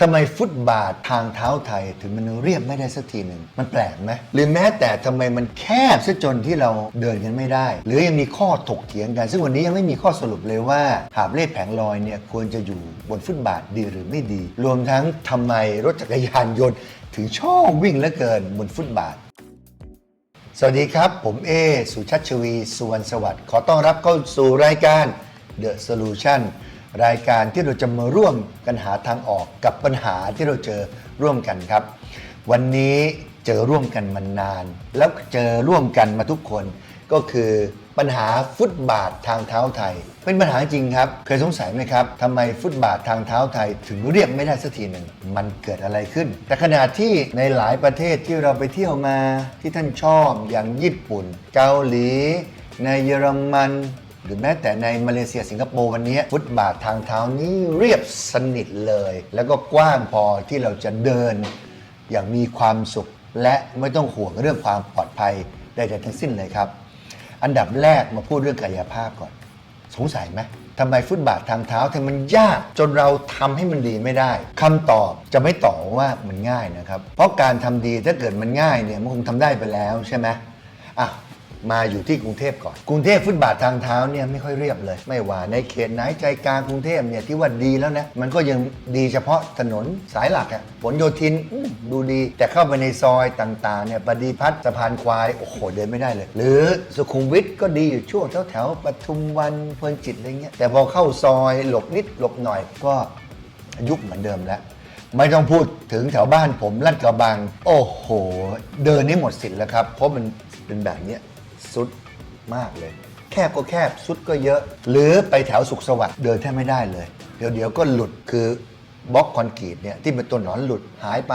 ทำไมฟุตบาททางเท้าไทยถึงมันเรียบไม่ได้สักทีหนึ่งมันแปลกไหมหรือแม้แต่ทำไมมันแคบซะจนที่เราเดินกันไม่ได้ หรือยังมีข้อถกเถียงกัน ซึ่งวันนี้ยังไม่มีข้อสรุปเลยว่า หาบเล่แผงลอยเนี่ยควรจะอยู่บนฟุตบาทดีหรือไม่ดี รวมทั้งทำไมรถจักรยานยนต์ถึงชอบวิ่งเหลือเกินบนฟุตบาทสวัสดีครับ ผมเอ สุชัชวี สุวรรณสวัสดิ์ ขอต้อนรับเข้าสู่รายการ The Solution รายการที่เราจะมาร่วมกันหาทางออกกับปัญหาที่เราเจอร่วมกันครับ วันนี้เจอร่วมกันมานาน แล้วเจอร่วมกันมาทุกคน ก็คือปัญหาฟุตบาททางเท้าไทย เป็นปัญหาจริงครับ เคยสงสัยไหมครับทำไมฟุตบาททางเท้าไทย ถึงเรียบไม่ได้สักทีหนึ่งมันเกิดอะไรขึ้น แต่ขณะที่ในหลายประเทศที่เราไปเที่ยวมาที่ท่านชอบอย่างญี่ปุ่น เกาหลี ในเยอรมัน หรือแม้แต่ในมาเลเซียสิงคโปร์วันนี้ฟุตบาททางเท้านี้เรียบสนิทเลย แล้วก็กว้างพอที่เราจะเดิน อย่างมีความสุข และไม่ต้องห่วงเรื่องความปลอดภัยใดๆทั้งสิ้นเลยครับ อันดับแรกมาพูดเรื่องกายภาพก่อน สงสัยไหมทำไมฟุตบาททางเท้าทำไมมันยาก จนเราทำให้มันดีไม่ได้คำตอบจะไม่ตอบว่ามันง่ายนะครับ เพราะการทำดีถ้าเกิดมันง่ายเนี่ยมันคงทำได้ไปแล้วใช่ไหมอะ มาอยู่ที่กรุงเทพก่อน กรุงเทพฟุตบาททางเท้าเนี่ยไม่ค่อยเรียบเลย ไม่ว่าในเขตไหนใจกลางกรุงเทพเนี่ยที่ว่าดีแล้วนะมันก็ยังดีเฉพาะถนนสายหลักอะผลโยธินอื้อดูดี แต่เข้าไปในซอยต่างๆเนี่ยปฏิพัฒน์สะพานควายโอ้โหเดินไม่ได้เลย หรือสุขุมวิทก็ดีอยู่ช่วงแถวๆปทุมวันเพลินจิตอะไรเงี้ยแต่พอเข้าซอยหลบนิดหลบหน่อยก็ยุบเหมือนเดิมแล้ว ไม่ต้องพูดถึงแถวบ้านผมลาดกระบัง โอ้โห เดินนี่หมดสิทธิ์แล้วครับ เพราะมันเป็นแบบเนี้ย สุดมากเลย แคบก็แคบสุดก็เยอะ หรือไปแถวสุขสวัสดิ์เดินแทบไม่ได้เลย เดี๋ยวเดี๋ยวก็หลุดคือบล็อกคอนกรีตเนี่ยที่เป็นตัวหนอนหลุดหายไป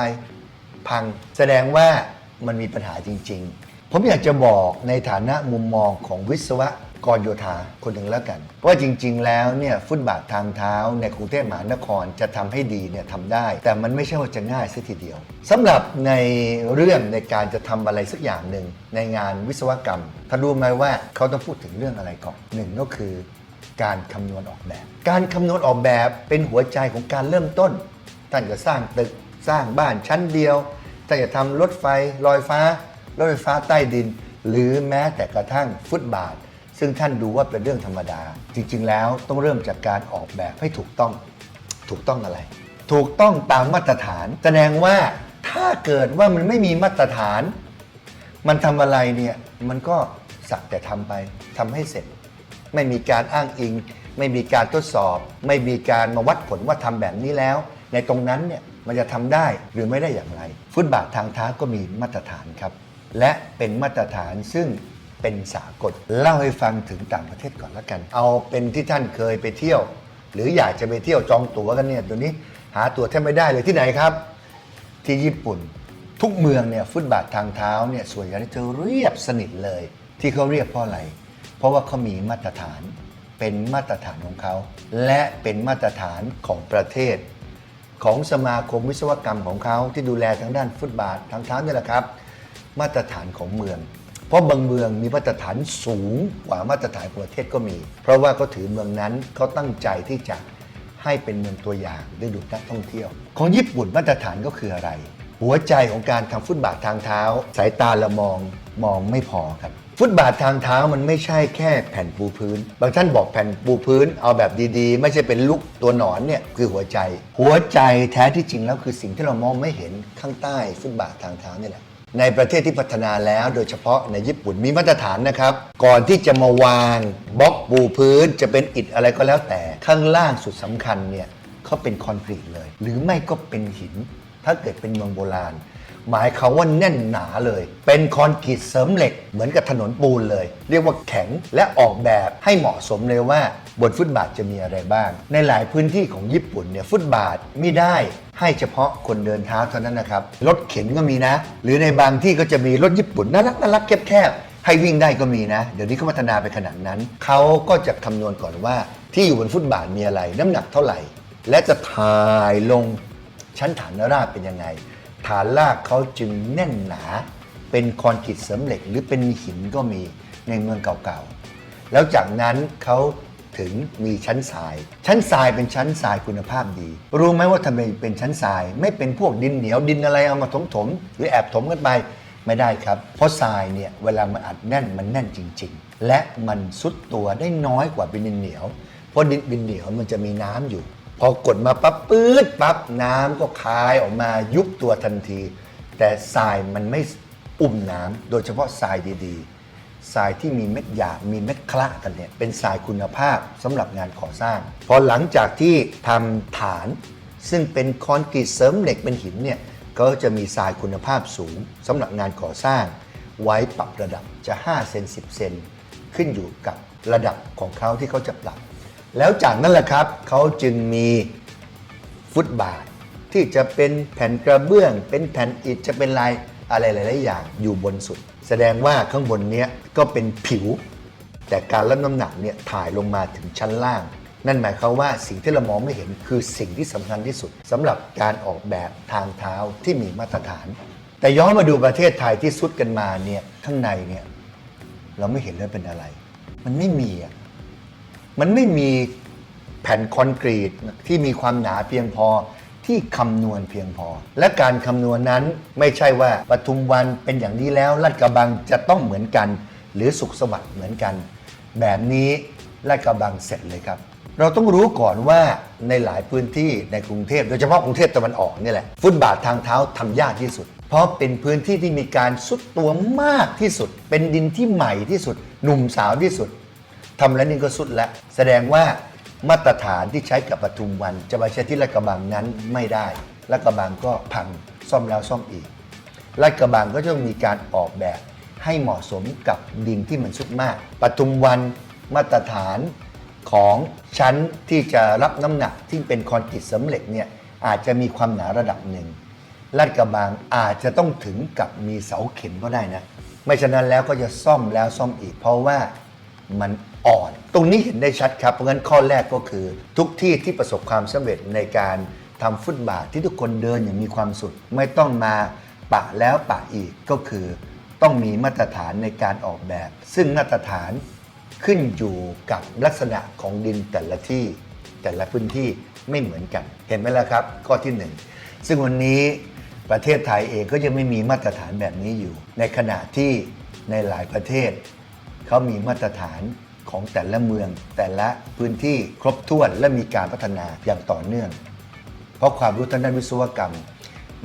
พัง แสดงว่ามันมีปัญหาจริง ๆ ผมอยากจะบอกในฐานะมุมมองของวิศวะ กรโยธาคนหนึ่งแล้วกันว่าจริง ๆ แล้วเนี่ยฟุตบาททางเท้าในกรุงเทพมหานครจะทำให้ดีเนี่ยทำได้ แต่มันไม่ใช่ว่าจะง่ายสัทีเดียวสำหรับในเรื่องในการจะทำอะไรสักอย่างหนึ่งในงานวิศวกรรมถ้านรู้ไหมว่าเขาต้องพูดถึงเรื่องอะไรก่อนหนึ่งก็คือการคำนวณออกแบบ การคำนวณออกแบบเป็นหัวใจของการเริ่มต้น ท่านจะสร้างตึกสร้างบ้านชั้นเดียวท่านจะทำรถไฟลอยฟ้ารถไฟฟ้าใต้ดิน หรือแม้แต่กระทั่งฟุตบาท ซึ่งท่านดูว่าเป็นเรื่องธรรมดา จริง ๆ แล้วต้องเริ่มจากการออกแบบให้ถูกต้อง ถูกต้องอะไร ถูกต้องตามมาตรฐาน แสดงว่าถ้าเกิดว่ามันไม่มีมาตรฐาน มันทำอะไรเนี่ยมันก็สักแต่ทำไปทำให้เสร็จ ไม่มีการอ้างอิง ไม่มีการทดสอบ ไม่มีการมาวัดผลว่าทำแบบนี้แล้ว ในตรงนั้นเนี่ยมันจะทำได้หรือไม่ได้อย่างไร ฟุตบาททางเท้าก็มีมาตรฐานครับ และเป็นมาตรฐานซึ่ง เป็นสากลเล่าให้ฟังถึงต่างประเทศก่อนละกัน เอาเป็นที่ท่านเคยไปเที่ยว หรืออยากจะไปเที่ยวจองตั๋วกันเนี่ยตัวนี้หาตั๋วแทบไม่ได้เลยที่ไหนครับ ที่ญี่ปุ่น ทุกเมืองเนี่ยฟุตบาททางเท้าเนี่ยส่วนใหญ่จะเรียบสนิทเลย ที่เขาเรียบเพราะอะไร เพราะว่าเขามีมาตรฐานเป็นมาตรฐานของเขา และเป็นมาตรฐานของประเทศ ของสมาคมวิศวกรรมของเขาที่ดูแลทางด้านฟุตบาททางเท้านี่แหละครับ มาตรฐานของเมือง เพราะบางเมืองมีมาตรฐานสูงกว่ามาตรฐานประเทศก็มี เพราะว่าเขาถือเมืองนั้นเขาตั้งใจที่จะให้เป็นเมืองตัวอย่างได้ดูนักท่องเที่ยว ของญี่ปุ่นมาตรฐานก็คืออะไร หัวใจของการทำฟุตบาททางเท้า สายตาละมองมองไม่พอครับฟุตบาททางเท้ามันไม่ใช่แค่แผ่นปูพื้น บางท่านบอกแผ่นปูพื้น เอาแบบดีๆ ไม่ใช่เป็นลูกตัวหนอนเนี่ยคือหัวใจ หัวใจแท้ที่จริงแล้วคือสิ่งที่เรามองไม่เห็นข้างใต้ฟุตบาททางเท้านี่แหละ ในประเทศที่พัฒนาแล้ว โดยเฉพาะในญี่ปุ่นมีมาตรฐานนะครับ ก่อนที่จะมาวางบล็อกปูพื้นจะเป็นอิฐอะไรก็แล้วแต่ข้างล่างสุดสำคัญเนี่ยเขาเป็นคอนกรีตเลย หรือไม่ก็เป็นหิน ถ้าเกิดเป็นเมืองโบราณ หมายเขาว่าแน่นหนาเลย เป็นคอนกรีตเสริมเหล็กเหมือนกับถนนปูนเลย เรียกว่าแข็งและออกแบบให้เหมาะสมเลยว่าบนฟุตบาทจะมีอะไรบ้าง ในหลายพื้นที่ของญี่ปุ่นเนี่ยฟุตบาทไม่ได้ให้เฉพาะคนเดินเท้าเท่านั้นนะครับรถเข็นก็มีนะ หรือในบางที่ก็จะมีรถญี่ปุ่นน่ารักน่ารักแคบๆให้วิ่งได้ก็มีนะ เดี๋ยวนี้เขาพัฒนาไปขนาดนั้นเขาก็จะคำนวณก่อนว่า ที่อยู่บนฟุตบาทมีอะไร น้ำหนักเท่าไหร่ และจะถ่ายลงชั้นฐานราบเป็นยังไง ฐานรากเขาจึงแน่นหนา เป็นคอนกรีตเสริมเหล็ก หรือเป็นหินก็มีในเมืองเก่าๆ แล้วจากนั้นเขาถึงมีชั้นทราย ชั้นทรายเป็นชั้นทรายคุณภาพดี รู้ไหมว่าทำไมเป็นชั้นทราย ไม่เป็นพวกดินเหนียวดินอะไรเอามาถมถมหรือแอบถมกันไปไม่ได้ครับ เพราะทรายเนี่ยเวลามันอัดแน่นมันแน่นจริง ๆ และมันซุดตัวได้น้อยกว่าเป็นดินเหนียว เพราะดินดินเหนียวมันจะมีน้ำอยู่ พอกดมาปั๊บปื๊ดปั๊บน้ำก็คายออกมายุบตัวทันที แต่ทรายมันไม่อุ่มน้ำโดยเฉพาะทรายดีๆทรายที่มีเม็ดหยาบมีเม็ดคละกันเนี่ยเป็นทรายคุณภาพสำหรับงานก่อสร้าง พอหลังจากที่ทำฐาน ซึ่งเป็นคอนกรีตเสริมเหล็กเป็นหินเนี่ยก็จะมีทรายคุณภาพสูงสำหรับงานก่อสร้าง ไว้ปรับระดับจะ5เซน10 เซนขึ้นอยู่กับระดับของเขาที่เขาจะปรับ แล้วจากนั้นแหละครับเขาจึงมีฟุตบาท ที่จะเป็นแผ่นกระเบื้อง เป็นแผ่นอิฐจะเป็นลายอะไรหลาย ๆ อย่างอยู่บนสุด แสดงว่าข้างบนเนี้ยก็เป็นผิว แต่การรับน้ำหนักเนี่ยถ่ายลงมาถึงชั้นล่าง นั่นหมายความว่าสิ่งที่เรามองไม่เห็นคือสิ่งที่สำคัญที่สุดสำหรับการออกแบบทางเท้าที่มีมาตรฐาน แต่ย้อนมาดูประเทศไทยที่สุดกันมาเนี่ยข้างในเนี่ยเราไม่เห็นเลยเป็นอะไร มันไม่มีอะ มันไม่มีแผ่นคอนกรีตที่มีความหนาเพียงพอที่คำนวณเพียงพอ และการคำนวณนั้นไม่ใช่ว่าปทุมวันเป็นอย่างนี้แล้วลาดกระบังจะต้องเหมือนกัน หรือสุขสวัสดิ์เหมือนกัน แบบนี้ลาดกระบังเสร็จเลยครับ เราต้องรู้ก่อนว่าในหลายพื้นที่ในกรุงเทพโดยเฉพาะกรุงเทพตะวันออกนี่แหละฟุตบาททางเท้าทำยากที่สุด เพราะเป็นพื้นที่ที่มีการสุดตัวมากที่สุด เป็นดินที่ใหม่ที่สุด หนุ่มสาวที่สุด ทำแล้วนี่ก็สุดแล้ว แสดงว่ามาตรฐานที่ใช้กับปทุมวัน จะไปใช้ที่ลาดกระบังนั้นไม่ได้ลาดกระบังก็พังซ่อมแล้วซ่อมอีกลาดกระบังก็จะมีการออกแบบให้เหมาะสมกับดินที่มันสุดมากปทุมวันมาตรฐานของชั้นที่จะรับน้ำหนักที่เป็นคอนกรีตสริมเหล็กเนี่ยอาจจะมีความหนาระดับหนึ่งลาดกระบังอาจจะต้องถึงกับมีเสาเข็มก็ได้นะ ไม่ฉะนั้นแล้วก็จะซ่อมแล้วซ่อมอีก เพราะว่ามัน อ่อน ตรงนี้เห็นได้ชัดครับ เพราะงั้นข้อแรกก็คือ ทุกที่ที่ประสบความสำเร็จในการทำฟุตบาทที่ทุกคนเดินอย่างมีความสุขไม่ต้องมาปะแล้วปะอีกก็คือ ต้องมีมาตรฐานในการออกแบบ ซึ่งมาตรฐานขึ้นอยู่กับลักษณะของดินแต่ละที่ แต่ละพื้นที่ไม่เหมือนกันเห็นไหมล่ะครับ ข้อที่หนึ่งซึ่งวันนี้ประเทศไทยเองก็ยังไม่มีมาตรฐานแบบนี้อยู่ ในขณะที่ในหลายประเทศ เขามีมาตรฐาน ของแต่ละเมือง แต่ละพื้นที่ครบถ้วนและมีการพัฒนาอย่างต่อเนื่อง เพราะความรู้ทางด้านวิศวกรรม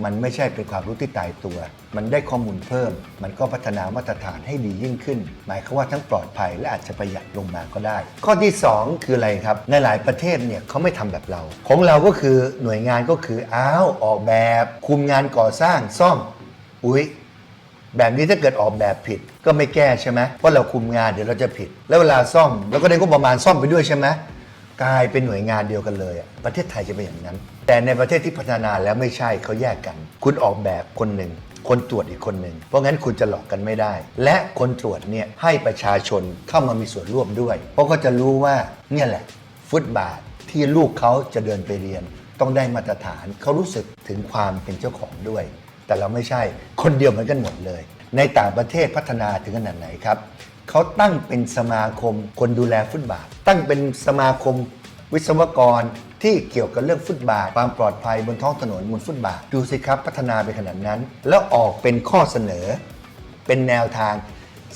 มันไม่ใช่เป็นความรู้ที่ตายตัว มันได้ข้อมูลเพิ่ม มันก็พัฒนามาตรฐานให้ดียิ่งขึ้น หมายความว่าทั้งปลอดภัยและอาจจะประหยัดลงมาก็ได้ ข้อที่ 2 คืออะไรครับ ในหลายประเทศเนี่ยเขาไม่ทำแบบเรา ของเราก็คือหน่วยงานก็คืออ้าวออกแบบ คุมงานก่อสร้างซ่อม อุ๊ย แบบนี้ถ้าเกิดออกแบบผิดก็ไม่แก้ใช่ไหมเพราะเราคุมงานเดี๋ยวเราจะผิด แล้วเวลาซ่อมเราก็ได้งบประมาณซ่อมไปด้วยใช่ไหมกลายเป็นหน่วยงานเดียวกันเลยอะประเทศไทยจะเป็นอย่างนั้น แต่ในประเทศที่พัฒนาแล้วไม่ใช่เขาแยกกัน คุณออกแบบคนหนึ่ง คนตรวจอีกคนหนึ่ง เพราะงั้นคุณจะหลอกกันไม่ได้ และคนตรวจเนี่ยให้ประชาชนเข้ามามีส่วนร่วมด้วย เพราะก็จะรู้ว่าเนี่ยแหละ ฟุตบาทที่ลูกเขาจะเดินไปเรียน ต้องได้มาตรฐานเขารู้สึกถึงความเป็นเจ้าของด้วย แต่เราไม่ใช่ คนเดียวเหมือนกันหมดเลย ในต่างประเทศพัฒนาถึงขนาดไหนครับเขาตั้งเป็นสมาคมคนดูแลฟุตบาท ตั้งเป็นสมาคมวิศวกรที่เกี่ยวกับเรื่องฟุตบาท ความปลอดภัยบนท้องถนนบนฟุตบาท ดูสิครับพัฒนาไปขนาดนั้น แล้วออกเป็นข้อเสนอ เป็นแนวทาง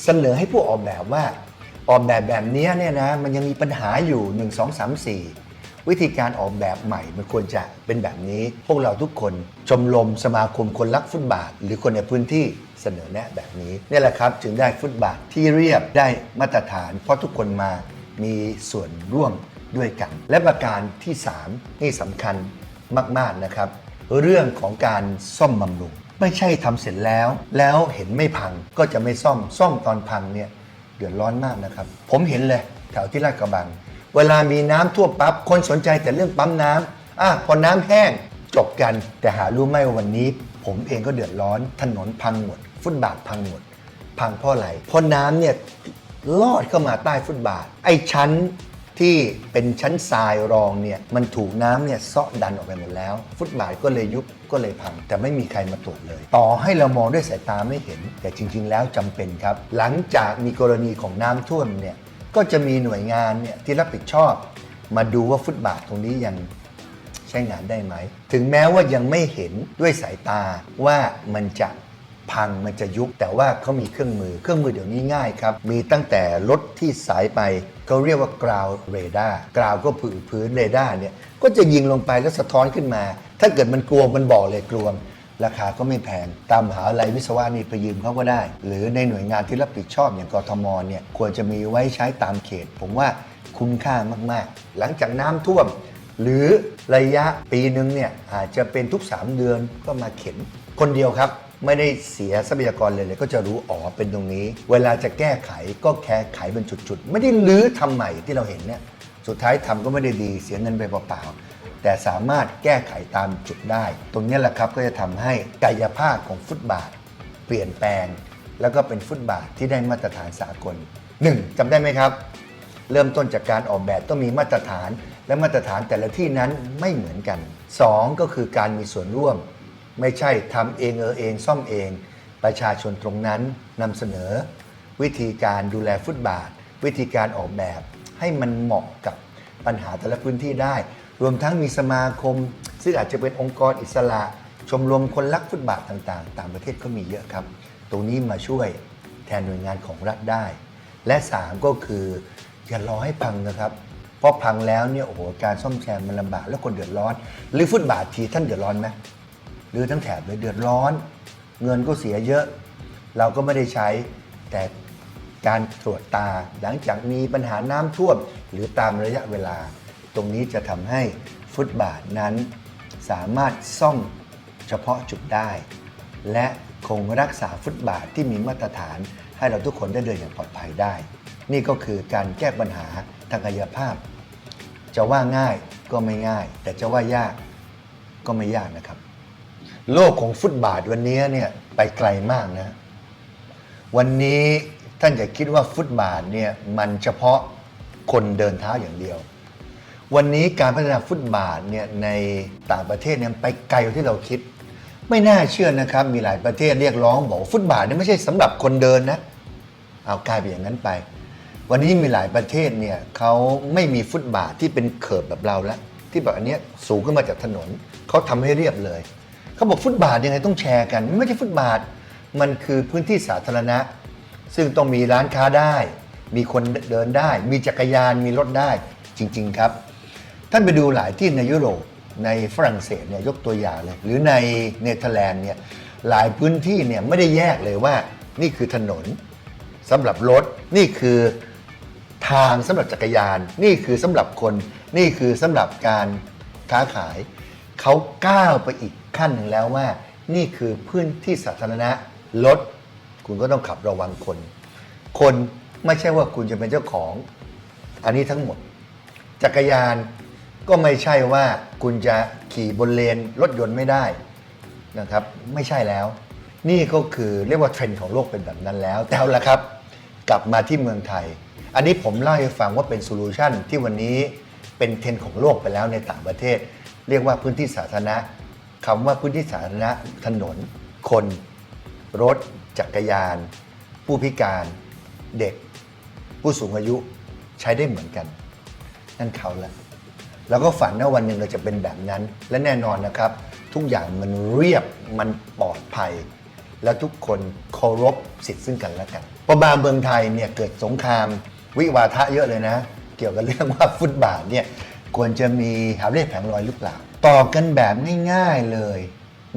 เสนอให้ผู้ออกแบบว่า ออกแบบแบบนี้เนี่ยนะมันยังมีปัญหาอยู่ 1 2 3 4 วิธีการออกแบบใหม่มันควรจะเป็นแบบนี้ พวกเราทุกคนชมรมสมาคมคนรักฟุตบาท หรือคนในพื้นที่เสนอแนะแบบนี้นี่แหละครับจึงได้ฟุตบาทที่เรียบได้มาตรฐาน เพราะทุกคนมามีส่วนร่วมด้วยกัน และประการที่ 3 นี่สำคัญมากๆนะครับ เรื่องของการซ่อมบำรุง ไม่ใช่ทำเสร็จแล้ว แล้วเห็นไม่พังก็จะไม่ซ่อมซ่อมตอนพังเนี่ยเดือดร้อนมากนะครับ ผมเห็นเลยแถวที่ลาดกระบัง เวลามีน้ำท่วมปั๊บคนสนใจแต่เรื่องปั๊มน้ำอะพอน้ำแห้งจบกัน แต่หารู้ไหมว่าวันนี้ ผมเองก็เดือดร้อนถนนพังหมด ฟุตบาทพังหมด พังเพราะอะไรเพราะน้ำเนี่ยลอดเข้ามาใต้ฟุตบาท ไอ้ชั้นที่เป็นชั้นทรายรองเนี่ยมันถูกน้ำเนี่ยเซาะดันออกไปหมดแล้ว ฟุตบาทก็เลยยุบก็เลยพัง แต่ไม่มีใครมาตรวจเลย ต่อให้เรามองด้วยสายตาไม่เห็น แต่จริง ๆ แล้วจำเป็นครับ หลังจากมีกรณีของน้ำท่วมเนี่ย ก็จะมีหน่วยงานเนี่ยที่รับผิดชอบมาดูว่าฟุตบาทตรงนี้ยังใช้งานได้ไหม ถึงแม้ว่ายังไม่เห็นด้วยสายตาว่ามันจะพังมันจะยุบแต่ว่าเขามีเครื่องมือเครื่องมือเดี๋ยวนี้ง่ายครับ มีตั้งแต่รถที่สายไปเขาเรียกว่า ground radar ground ก็ผือพื้นเรดาร์เนี่ยก็จะยิงลงไปแล้วสะท้อนขึ้นมา ถ้าเกิดมันกลวงมันบอกเลยกลวง ราคาก็ไม่แพง ตามหาลัยวิศวะนี่ไปยืมเขาก็ได้ หรือในหน่วยงานที่รับผิดชอบอย่างกทมเนี่ยควรจะมีไว้ใช้ตามเขต ผมว่าคุ้มค่ามากๆ หลังจากน้ำท่วม หรือระยะปีหนึ่งเนี่ยอาจจะเป็นทุก 3 เดือนก็มาเข็นคนเดียวครับไม่ได้เสียทรัพยากรเลยเลยก็จะรู้อ๋อเป็นตรงนี้ เวลาจะแก้ไขก็แค่ไขเป็นจุดๆ ไม่ได้ลื้อทำใหม่ที่เราเห็นเนี่ยสุดท้ายทำก็ไม่ได้ดีเสียเงินไปเปล่าๆ แต่สามารถแก้ไขตามจุดได้ ตรงนี้แหละครับก็จะทำให้กายภาพของฟุตบาท เปลี่ยนแปลง แล้วก็เป็นฟุตบาทที่ได้มาตรฐานสากลหนึ่งจำได้ไหมครับ เริ่มต้นจากการออกแบบต้องมีมาตรฐาน และมาตรฐานแต่ละที่นั้นไม่เหมือนกัน 2 ก็คือการมีส่วนร่วม ไม่ใช่ทำเองเออเองซ่อมเอง ประชาชนตรงนั้นนำเสนอ วิธีการดูแลฟุตบาท วิธีการออกแบบให้มันเหมาะกับปัญหาแต่ละพื้นที่ได้ รวมทั้งมีสมาคม ซึ่งอาจจะเป็นองค์กรอิสระ ชมรมคนรักฟุตบาทต่างๆ ต่างประเทศก็มีเยอะครับ ตรงนี้มาช่วยแทนหน่วยงานของรัฐได้ และ 3 ก็คืออย่ารอให้พังนะครับ เพราะพังแล้วเนี่ยโอ้โหการซ่อมแซมมันลำบากแล้วคนเดือดร้อน หรือฟุตบาททีท่านเดือดร้อนไหมหรือทั้งแถบเลยเดือดร้อน เงินก็เสียเยอะ เราก็ไม่ได้ใช้แต่การตรวจตาหลังจากมีปัญหาน้ำท่วม หรือตามระยะเวลา ตรงนี้จะทำให้ฟุตบาทนั้น สามารถซ่อมเฉพาะจุดได้ และคงรักษาฟุตบาทที่มีมาตรฐาน ให้เราทุกคนได้เดินอย่างปลอดภัยได้ นี่ก็คือการแก้ปัญหาทางกายภาพ จะว่าง่ายก็ไม่ง่าย แต่จะว่ายากก็ไม่ยากนะครับ โลกของฟุตบาทวันนี้เนี่ยไปไกลมากนะ วันนี้ท่านอย่าคิดว่าฟุตบาทเนี่ยมันเฉพาะคนเดินเท้าอย่างเดียว วันนี้การพัฒนาฟุตบาทเนี่ยในต่างประเทศเนี่ยไปไกลกว่าที่เราคิด ไม่น่าเชื่อนะครับ มีหลายประเทศเรียกร้องบอกฟุตบาทเนี่ยไม่ใช่สำหรับคนเดินนะ เอากลายเป็นอย่างนั้นไป วันนี้มีหลายประเทศเนี่ยเขาไม่มีฟุตบาทที่เป็นเขิบแบบเราแล้วที่แบบอันเนี้ยสูงขึ้นมาจากถนนเขาทำให้เรียบเลยเขาบอกฟุตบาทยังไงต้องแชร์กัน ไม่ใช่ฟุตบาทมันคือพื้นที่สาธารณะ ซึ่งต้องมีร้านค้าได้ มีคนเดินได้ มีจักรยานมีรถได้จริง ๆ ครับ ท่านไปดูหลายที่ในยุโรปในฝรั่งเศสเนี่ยยกตัวอย่างเลย หรือในเนเธอร์แลนด์เนี่ยหลายพื้นที่เนี่ยไม่ได้แยกเลยว่า นี่คือถนนสำหรับรถ นี่คือทางสำหรับจักรยาน นี่คือสำหรับคน นี่คือสำหรับการค้าขาย เขาก้าวไปอีกขั้นหนึ่งแล้วว่า นี่คือพื้นที่สาธารณะรถคุณก็ต้องขับระวังคน คนไม่ใช่ว่าคุณจะเป็นเจ้าของ อันนี้ทั้งหมด จักรยาน ก็ไม่ใช่ว่าคุณจะขี่บนเลนรถยนต์ไม่ได้นะครับ ไม่ใช่แล้ว นี่ก็คือเรียกว่าเทรนด์ของโลกเป็นแบบนั้นแล้วแต่เอาละครับ กลับมาที่เมืองไทย อันนี้ผมเล่าให้ฟังว่าเป็นโซลูชันที่วันนี้เป็นเทรนด์ของโลกไปแล้วในต่างประเทศ เรียกว่าพื้นที่สาธารณะคำว่าพื้นที่สาธารณะถนน คน รถ จักรยาน ผู้พิการ เด็ก ผู้สูงอายุใช้ได้เหมือนกัน นั่นเขาแหละ แล้วก็ฝันว่าวันหนึ่งเราจะเป็นแบบนั้น และแน่นอนนะครับ ทุกอย่างมันเรียบมันปลอดภัย และทุกคนเคารพสิทธิ์ซึ่งกันและกันพอบาเมืองไทยเนี่ยเกิดสงครามวิวาทะเยอะเลยนะ เกี่ยวกับเรื่องว่าฟุตบาทเนี่ยควรจะมีหาเลขแผงลอยหรือเปล่าต่อกันแบบง่ายๆเลย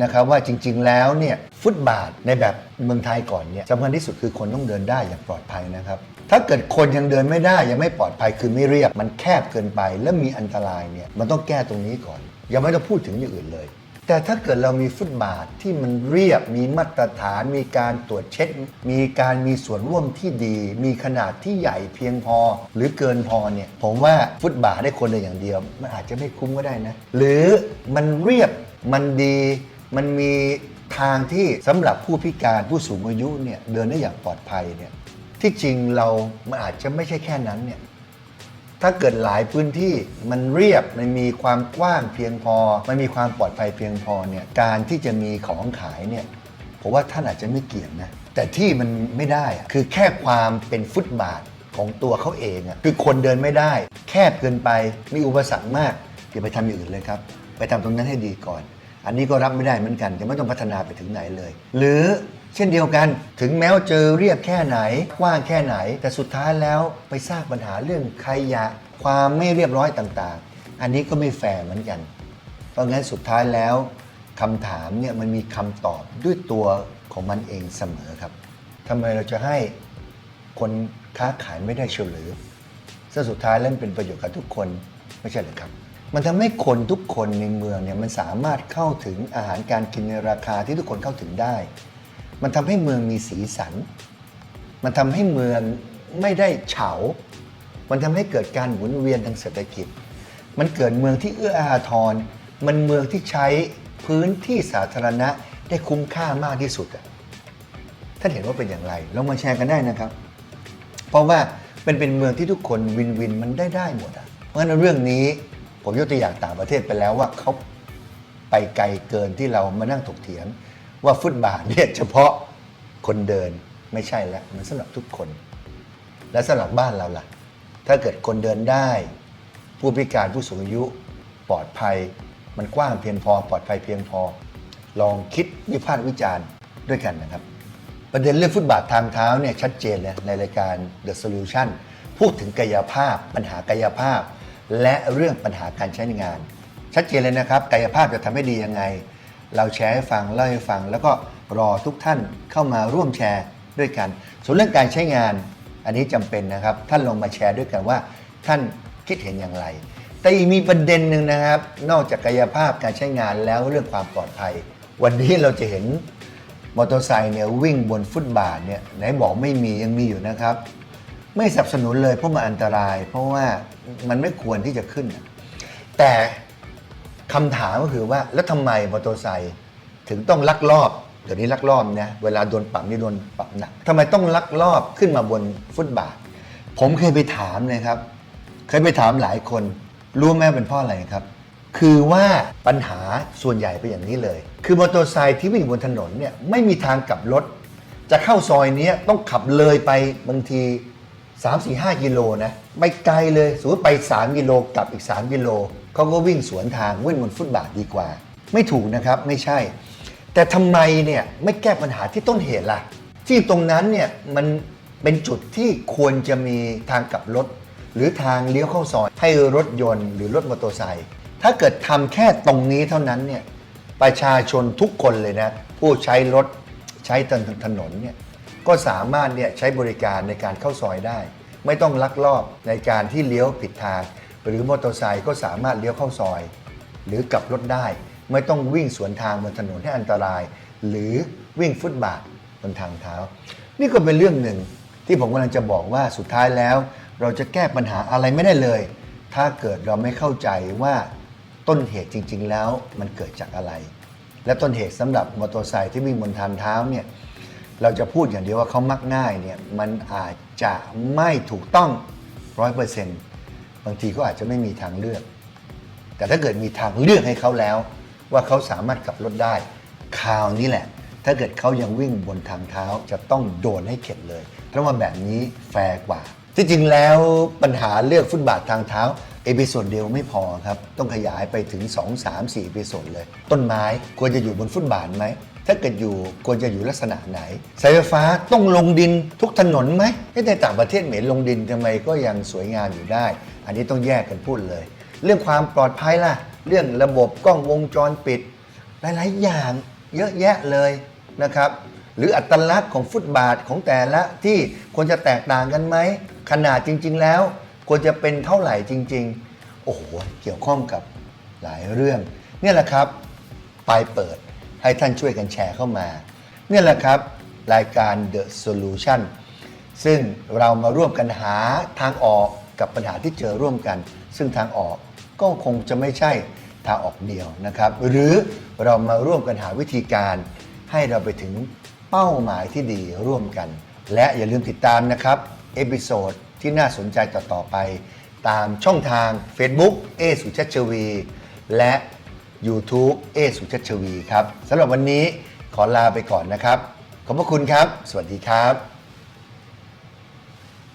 นะครับว่าจริงๆแล้วเนี่ยฟุตบาทในแบบเมืองไทยก่อนเนี่ยสำคัญที่สุดคือคนต้องเดินได้อย่างปลอดภัยนะครับ ถ้าเกิดคนยังเดินไม่ได้ยังไม่ปลอดภัยคือไม่เรียบ มันแคบเกินไปและมีอันตรายเนี่ยมันต้องแก้ตรงนี้ก่อน ยังไม่ต้องพูดถึงอย่างอื่นเลย แต่ถ้าเกิดเรามีฟุตบาทที่มันเรียบมีมาตรฐาน มีการตรวจเช็ค มีการมีส่วนร่วมที่ดี มีขนาดที่ใหญ่เพียงพอ หรือเกินพอเนี่ยผมว่าฟุตบาทได้คนเดียวอย่างเดียว มันอาจจะไม่คุ้มก็ได้นะหรือมันเรียบมันดีมันมีทางที่สำหรับผู้พิการผู้สูงอายุเนี่ยเดินได้อย่างปลอดภัยเนี่ย ที่จริงเรามันอาจจะไม่ใช่แค่นั้นเนี่ยถ้าเกิดหลายพื้นที่มันเรียบมันมีความกว้างเพียงพอ มันมีความปลอดภัยเพียงพอเนี่ยการที่จะมีของขายเนี่ยผมว่าท่านอาจจะไม่เกี่ยงนะแต่ที่มันไม่ได้อะคือแค่ความเป็นฟุตบาทของตัวเขาเองอะคือคนเดินไม่ได้ แคบเกินไปมีอุปสรรคมากอย่าไปทำอย่างอื่นเลยครับ ไปทำตรงนั้นให้ดีก่อน อันนี้ก็รับไม่ได้เหมือนกันจะไม่ต้องพัฒนาไปถึงไหนเลย หรือ เช่นเดียวกันถึงแม้ว่าเจอเรียบแค่ไหนกว้างแค่ไหน แต่สุดท้ายแล้วไปสร้างปัญหาเรื่องขยะความไม่เรียบร้อยต่างๆ อันนี้ก็ไม่แฟร์เหมือนกัน เพราะงั้นสุดท้ายแล้วคำถามเนี่ยมันมีคำตอบด้วยตัวของมันเองเสมอครับทำไมเราจะให้คนค้าขายไม่ได้เฉลือซึ่งสุดท้ายแล้วเป็นประโยชน์กับทุกคนไม่ใช่เหรือครับ มันทำให้คนทุกคนในเมืองเนี่ยมันสามารถเข้าถึงอาหารการกินในราคาที่ทุกคนเข้าถึงได้ มันทำให้เมืองมีสีสัน มันทำให้เมืองไม่ได้เฉา มันทำให้เกิดการหมุนเวียนทางเศรษฐกิจ มันเกิดเมืองที่เอื้ออาทร มันเมืองที่ใช้พื้นที่สาธารณะได้คุ้มค่ามากที่สุดอะท่านเห็นว่าเป็นอย่างไรลองมาแชร์กันได้นะครับ เพราะว่าเป็นเป็นเมืองที่ทุกคนวินวินมันได้ได้หมดอะเพราะฉะนั้นเรื่องนี้ผมยกตัวอย่างต่างประเทศไปแล้วว่าเขาไปไกลเกินที่เรามานั่งถกเถียง ว่าฟุตบาทเนี่ยเฉพาะคนเดินไม่ใช่แล้วมันสำหรับทุกคน และสำหรับบ้านเราล่ะ ถ้าเกิดคนเดินได้ ผู้พิการผู้สูงอายุปลอดภัย มันกว้างเพียงพอ ปลอดภัยเพียงพอ ลองคิดวิพากษ์วิจารณ์ด้วยกันนะครับ ประเด็นเรื่องฟุตบาททางเท้าเนี่ยชัดเจนเลยในรายการ The Solution พูดถึงกายภาพ ปัญหากายภาพ และเรื่องปัญหาการใช้งาน ชัดเจนเลยนะครับ กายภาพจะทำให้ดียังไง เราแชร์ให้ฟังเล่าให้ฟัง แล้วก็รอทุกท่านเข้ามาร่วมแชร์ด้วยกัน ส่วนเรื่องการใช้งาน อันนี้จำเป็นนะครับ ท่านลองมาแชร์ด้วยกันว่า ท่านคิดเห็นอย่างไร แต่อีกมีประเด็นหนึ่งนะครับ นอกจากกายภาพการใช้งานแล้วเรื่องความปลอดภัย วันนี้เราจะเห็นมอเตอร์ไซค์เนี่ยวิ่งบนฟุตบาทเนี่ยไหนบอกไม่มียังมีอยู่นะครับ ไม่สนับสนุนเลยเพราะมันอันตราย เพราะว่ามันไม่ควรที่จะขึ้น แต่ คำถามก็คือว่าแล้วทำไมมอเตอร์ไซค์ถึงต้องลักลอบเดี๋ยวนี้ลักลอบนะเวลาโดนปรับนี่โดนปรับหนักทำไมต้องลักลอบขึ้นมาบนฟุตบาท ผมเคยไปถามเลยครับ เคยไปถามหลายคน รู้ไหมเป็นเพราะอะไรครับ คือว่าปัญหาส่วนใหญ่เป็นอย่างนี้เลย คือมอเตอร์ไซค์ที่วิ่งบนถนนเนี่ยไม่มีทางกลับรถ จะเข้าซอยนี้ต้องขับเลยไปบางที 3 4 5 กิโลนะไปไกลเลยสมมติไป 3 กิโลกลับอีก 3 กิโล เขาก็วิ่งสวนทางวิ่งบนฟุตบาทดีกว่า ไม่ถูกนะครับไม่ใช่ แต่ทำไมเนี่ยไม่แก้ปัญหาที่ต้นเหตุล่ะ ที่ตรงนั้นเนี่ยมันเป็นจุดที่ควรจะมีทางกลับรถ หรือทางเลี้ยวเข้าซอย ให้รถยนต์หรือรถมอเตอร์ไซค์ถ้าเกิดทำแค่ตรงนี้เท่านั้นเนี่ยประชาชนทุกคนเลยนะ ผู้ใช้รถใช้ถนนเนี่ยก็สามารถเนี่ยใช้บริการในการเข้าซอยได้ ไม่ต้องลักลอบในการที่เลี้ยวผิดทาง หรือมอเตอร์ไซค์ก็สามารถเลี้ยวเข้าซอย หรือกลับรถได้ ไม่ต้องวิ่งสวนทางบนถนนให้อันตราย หรือวิ่งฟุตบาทบนทางเท้า นี่ก็เป็นเรื่องหนึ่งที่ผมกำลังจะบอกว่าสุดท้ายแล้ว เราจะแก้ปัญหาอะไรไม่ได้เลย ถ้าเกิดเราไม่เข้าใจว่าต้นเหตุจริง ๆ แล้วมันเกิดจากอะไร และต้นเหตุสำหรับมอเตอร์ไซค์ที่วิ่งบนทางเท้าเนี่ยเราจะพูดอย่างเดียวว่าเขามักง่ายเนี่ยมันอาจจะไม่ถูกต้องร้อยเปอร์เซ็นต์ บางทีก็อาจจะไม่มีทางเลือก แต่ถ้าเกิดมีทางเลือกให้เขาแล้ว ว่าเขาสามารถกลับรถได้คราวนี้แหละ ถ้าเกิดเขายังวิ่งบนทางเท้าจะต้องโดนให้เข็ดเลย เพราะว่าแบบนี้แฟร์กว่า ที่จริงแล้วปัญหาเลือกฟุตบาททางเท้าเอพิโซดเดียวไม่พอครับ ต้องขยายไปถึง 2 3 4เอพิโซดเลย ต้นไม้ควรจะอยู่บนฟุตบาทไหม ถ้าเกิดอยู่ควรจะอยู่ลักษณะไหน สายไฟฟ้าต้องลงดินทุกถนนไหมในต่างประเทศเหม็นลงดินทำไมก็ยังสวยงามอยู่ได้ อันนี้ต้องแยกกันพูดเลย เรื่องความปลอดภัยล่ะ เรื่องระบบกล้องวงจรปิด หลาย ๆ อย่างเยอะแยะเลยนะครับ หรืออัตลักษณ์ของฟุตบาทของแต่ละที่ควรจะแตกต่างกันไหมขนาดจริง ๆ แล้ว ควรจะเป็นเท่าไหร่จริง ๆ โอ้โหเกี่ยวข้องกับหลายเรื่อง เนี่ยแหละครับปลายเปิดให้ท่านช่วยกันแชร์เข้ามา เนี่ยแหละครับ รายการ The Solution ซึ่งเรามาร่วมกันหาทางออก กับปัญหาที่เจอร่วมกัน ซึ่งทางออกก็คงจะไม่ใช่ทางออกเดียวนะครับ หรือเรามาร่วมกันหาวิธีการให้เราไปถึงเป้าหมายที่ดีร่วมกัน และอย่าลืมติดตามนะครับ เอพิโซดที่น่าสนใจต่อ ๆ ไป ตามช่องทาง Facebook เอสุชัชวี และ YouTube เอสุชัชวีครับสำหรับวันนี้ขอลาไปก่อนนะครับ ขอบพระคุณครับ สวัสดีครับ